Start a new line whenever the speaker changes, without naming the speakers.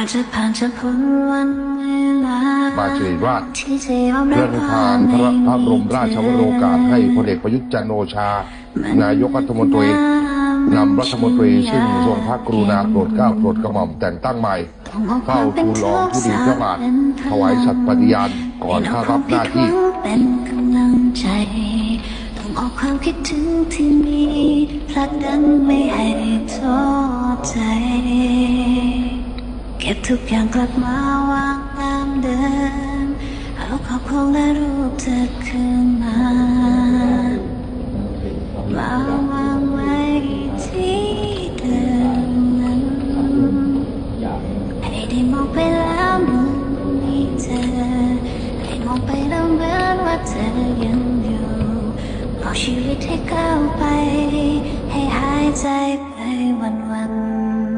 ว่าจะผ่านจะพ้นวันเวลา
มาสิริราช
ที่จะยอม
เพื่
รั
อบให้
ควา
ทาน
ม
พระพระบรม
ไม่
ราชวโรกาสให้พลเอกประยุทธ์จันทร์โอชา นายกรัฐมนตรีนำรัฐมนตรีซึ่งทรงพระกรุณาโปรดเกล้าโปรดกระหม่อมแต่งตั้งใหม่เฝ้าทูลรองผู้ดีพระบาทถวายสัตย์ปฏิญาณก่อนเข้ารับหน้าที่
เป็นกำลังใจ ต้องออกความคิดถึงที่มีผลักดันไม่ให้ท้อใจเก็บทุกอย่างกลับมาวางตามเดิม เอาขอบของและรูปเธอคืนมามาวางไว้ที่เดิมนั้นให้ได้มองไปแล้วมันมีเธอให้มองไปแล้วเหมือนว่าเธอยังอยู่เอาชีวิตให้ก้าวไป ให้หายใจไปวันวัน